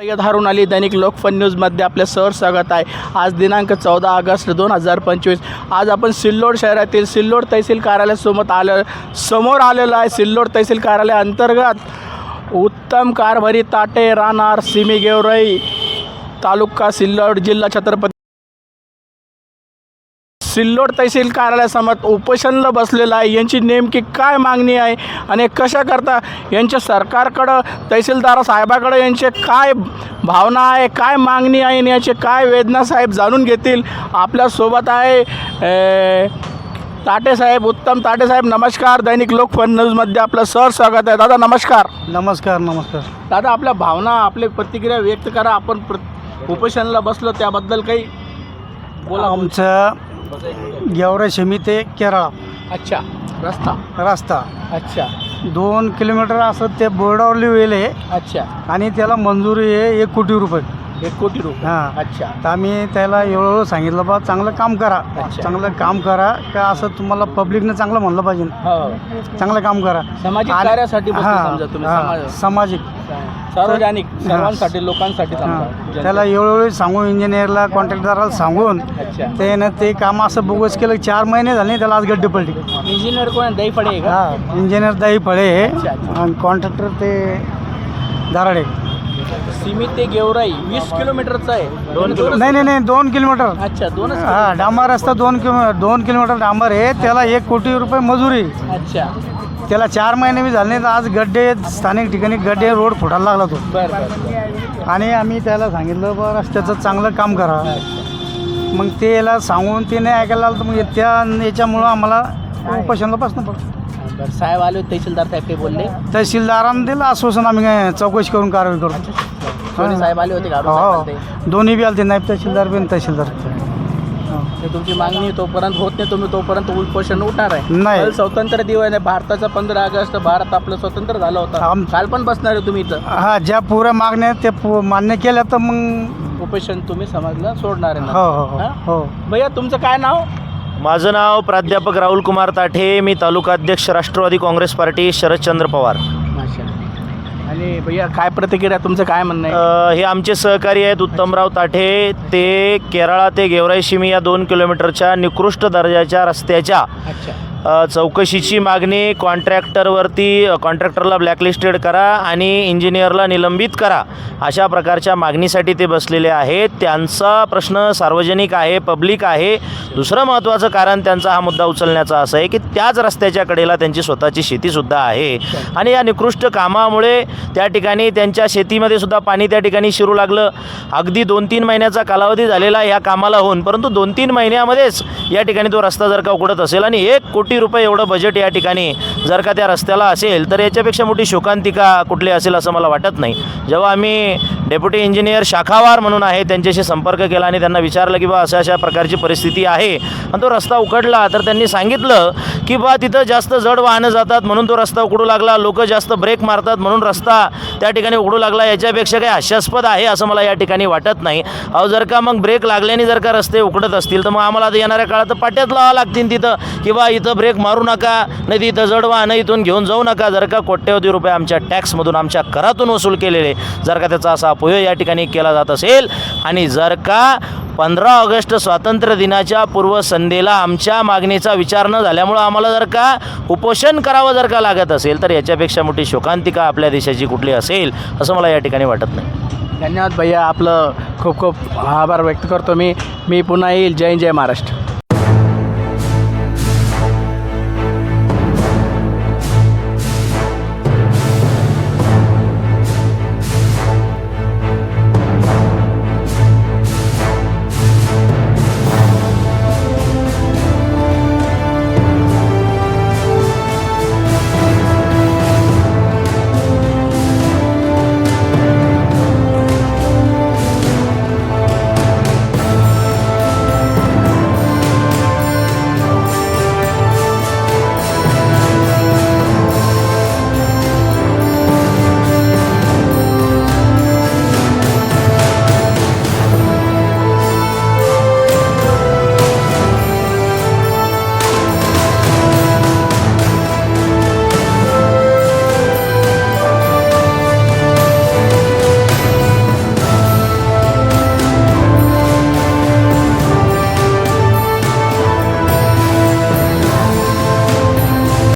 सय्यद हारून अली दैनिक लोकफन न्यूजमध्ये आपले सर स्वागत आहे. आज दिनांक चौदा ऑगस्ट दोन हजार पंचवीस. आज आपण सिल्लोड शहरातील सिल्लोड तहसील कार्यालयासोबत आलं समोर आलेलं आहे. सिल्लोड तहसील कार्यालय अंतर्गत उत्तम कारभारी ताटे राहणार सिमी गेवराई तालुका सिल्लोड जिल्हा छत्रपती सिल्लोड तहसील कार्यालयासमोर उपोषणला बसलेलं आहे. यांची नेमकी काय मागणी आहे आणि कशा करता यांच्या सरकारकडं तहसीलदार साहेबाकडं यांचे काय भावना आहे काय मागणी आहे आणि याचे काय वेदना साहेब जाणून घेतील. आपल्यासोबत आहे ए, ताटे साहेब उत्तम ताटे साहेब नमस्कार. दैनिक लोकफन न्यूजमध्ये आपलं सर स्वागत आहे. दादा नमस्कार. नमस्कार नमस्कार. दादा आपल्या भावना आपली प्रतिक्रिया व्यक्त करा. आपण प्र उपोषणाला बसलो त्याबद्दल काही बोला. आमचं गेवरा शमी ते केरळा. अच्छा रस्ता? रस्ता. अच्छा. दोन किलोमीटर असं ते बोर्डावर लिहिलेलं आहे. अच्छा. आणि त्याला मंजुरी आहे एक कोटी रुपये. एक कोटी रुपये. हां. अच्छा. तर आम्ही त्याला एवढं सांगितलं बा चांगलं काम करा. अच्छा. चांगलं काम करा का असं तुम्हाला पब्लिकनं चांगलं म्हणलं पाहिजे. हो. चांगलं काम करा. सामाजिक आणि- कार्यासाठी बसले हां, समजा तुम्ही हां, समाज सामाजिक. सार्वजनिक सर्वांसाठी लोकांसाठी हां. समजा त्याला एवढं सांगून इंजिनियरला कॉन्ट्रॅक्टरला सांगून अच्छा. त्यानं ते काम असं बोगस केलं चार महिने झाले त्याला आज गड्डे पडली. इंजिनियर कोण दही पडे आहे का? हा इंजिनियर दही फळे अच्छा, अच्छा. आणि कॉन्ट्रॅक्टर ते दाराडे. सिमी ते गेवराई वीस किलोमीटरचा आहे. दोन किलो नाही नाही नाही दोन किलोमीटर. अच्छा दोनच हा डांबर रस्ता दोन किलो दोन किलोमीटर डांबर आहे. त्याला एक कोटी रुपये मजुरी. अच्छा. त्याला चार महिने बी झाले नाही तर आज गड्डे स्थानिक ठिकाणी गड्डे रोड फुटायला लागला तो. बरं बरं आणि आम्ही त्याला सांगितलं बा रस्त्याचं चांगलं काम करा. मग ते याला सांगून ते नाही ऐकायला आलं तर मग त्या याच्यामुळं आम्हाला उपोषणाला बसणं पडतं. बरं साहेब आले होते, तहसीलदार साहेब ते बोलले? तहसीलदारानं दिलं आश्वासन आम्ही काय चौकशी करून कारवाई करतो सोनी साहेब आले होते साहेब आले होते? हो दोन्ही बी आलते नायब तहसीलदार बी आणि तहसीलदार. ते तुमची मागणी तोपर्यंत होत नाही तुम्ही तोपर्यंत उपोषण उठणार आहे. नाही. काल स्वातंत्र्य दिवस आहे भारताचा पंधरा ऑगस्ट भारत आपलं स्वतंत्र झालं होतं. आम- काल पण बसणार आहे तुम्ही इथं. हा ज्या पुऱ्या मागण्या आहेत त्या पु- मान्य केल्या तर मग उपोषण तुम्ही समाजला सोडणार आहे हो ना हो हो. हा? हो. भैया तुमचं काय नाव? माझं नाव प्राध्यापक राहुल कुमार ताठे मी तालुका अध्यक्ष राष्ट्रवादी काँग्रेस पार्टी शरदचंद्र पवार. आणि भैया काय प्रतिक्रिया तुमचं काय म्हणणं आहे? अ, हे आमचे सहकारी आहेत उत्तमराव ताठे ते केरळा ते गेवराई शिमी या दोन किलोमीटरच्या निकृष्ट दर्जाच्या रस्त्याच्या अच्छा. चौकशीची मागणी कॉन्ट्रॅक्टरवरती कॉन्ट्रॅक्टरला ब्लॅकलिस्टेड करा आणि इंजिनियरला निलंबित करा अशा प्रकारच्या मागणीसाठी ते बसलेले आहेत. त्यांचा प्रश्न सार्वजनिक आहे पब्लिक आहे. दुसरं महत्त्वाचं कारण त्यांचा हा मुद्दा उचलण्याचा असं आहे की त्याच रस्त्याच्या कडेला त्यांची स्वतःची शेतीसुद्धा आहे. आणि या निकृष्ट कामामुळे त्या ठिकाणी त्यांच्या शेतीमध्ये सुद्धा पाणी त्या ठिकाणी शिरू लागलं. अगदी दोन तीन महिन्याचा कालावधी झालेला या कामाला होऊन परंतु दोन तीन महिन्यामध्येच या ठिकाणी तो रस्ता जर का उघडत असेल आणि एक कोटी रुपये एवढं बजेट या ठिकाणी जर का त्या रस्त्याला असेल तर याच्यापेक्षा मोठी शोकांतिका कुठली असेल असं मला वाटत नाही. जेव्हा आम्ही डेप्युटी इंजिनियर शाखावार म्हणून आहे त्यांच्याशी संपर्क केला आणि त्यांना विचारलं की बा अशा अशा प्रकारची परिस्थिती आहे. आणि तो रस्ता उकडला तर त्यांनी सांगितलं की बा तिथं जास्त जड वाहनं जातात म्हणून तो रस्ता उकडू लागला. लोक जास्त ब्रेक मारतात म्हणून रस्ता त्या ठिकाणी उघडू लागला. याच्यापेक्षा काही हास्यास्पद आहे असं मला या ठिकाणी वाटत नाही. अहो जर का मग ब्रेक लागल्याने जर का रस्ते उकडत असतील तर मग आम्हाला आता येणाऱ्या काळात तर पाट्यात लावा लागतील तिथं. किंवा इथं ब्रेक मारू नका नाही तर इथं जड इथून घेऊन जाऊ नका. जर का कोट्यवधी रुपये आमच्या टॅक्समधून आमच्या करातून वसूल केलेले जर का त्याचा असा अपयोग या ठिकाणी केला जात असेल. आणि जर का पंधरा ऑगस्ट स्वातंत्र्य दिनाच्या पूर्वसंध्येला आमच्या मागणीचा विचार न झाल्यामुळं आम्हाला जर का उपोषण करावं जर का लागत असेल तर याच्यापेक्षा मोठी शोकांतिका आपल्या देशाची कुठली असेल असं मला या ठिकाणी वाटत नाही. धन्यवाद भैया आपलं खूप खूप आभार व्यक्त करतो मी. मी पुन्हा येईल. जय जय महाराष्ट्र.